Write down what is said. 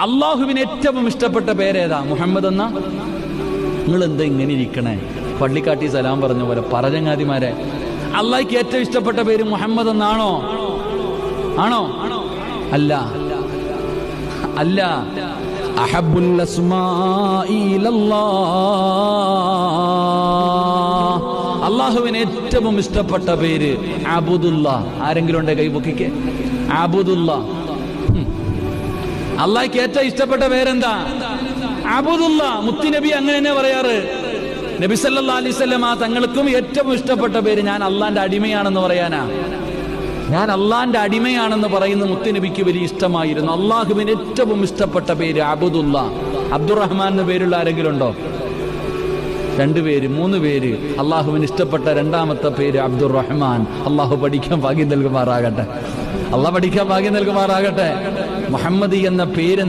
അള്ളാഹുവിന് ഏറ്റവും ഇഷ്ടപ്പെട്ട പേരേതാ? മുഹമ്മദ് എന്ന? നിങ്ങൾ എന്താ ഇങ്ങനെ ഇരിക്കണേ? പള്ളിക്കാട്ടി സലാം പറഞ്ഞ പോലെ പറചങ്ങാതിമാരെ അള്ളാഹിക്ക് ഏറ്റവും ഇഷ്ടപ്പെട്ട പേര് മുഹമ്മദ് എന്നാണോ? ആണോ? അല്ല. അല്ല. അഹബുൽ. അള്ളാഹുവിന് ഏറ്റവും ഇഷ്ടപ്പെട്ട പേര് അബുദുല്ല. ആരെങ്കിലും ഉണ്ടെ കൈപൊക്കിക്ക് അബുദുല്ല. ഹും. അള്ളാഹിക്ക് ഏറ്റവും ഇഷ്ടപ്പെട്ട പേരെന്താ? അബുദുല്ല മുത്തുനബി അങ്ങനെ തന്നെ പറയാറ്. നബി സല്ലാ അലൈവല്ലം ആ തങ്ങൾക്കും ഏറ്റവും ഇഷ്ടപ്പെട്ട പേര് ഞാൻ അള്ളാന്റെ അടിമയാണെന്ന് പറയാനാ. ഞാൻ അള്ളാന്റെ അടിമയാണെന്ന് പറയുന്ന മുത്തുനബിക്ക് വലിയ ഇഷ്ടമായിരുന്നു. അള്ളാഹുവിന് ഏറ്റവും ഇഷ്ടപ്പെട്ട പേര് അബുദുല്ല. അബ്ദുറഹ്മാൻ എന്ന പേരുള്ള ആരെങ്കിലും ഉണ്ടോ? രണ്ടുപേര് മൂന്ന് പേര്. അള്ളാഹുവിന് ഇഷ്ടപ്പെട്ട രണ്ടാമത്തെ പേര് അബ്ദുറഹ്മാൻ. അള്ളാഹു പഠിക്കാൻ ഭാഗ്യം നൽകുമാറാകട്ടെ. അള്ളാഹ് പഠിക്കാൻ ഭാഗ്യം നൽകുമാറാകട്ടെ. മുഹമ്മദി എന്ന പേര്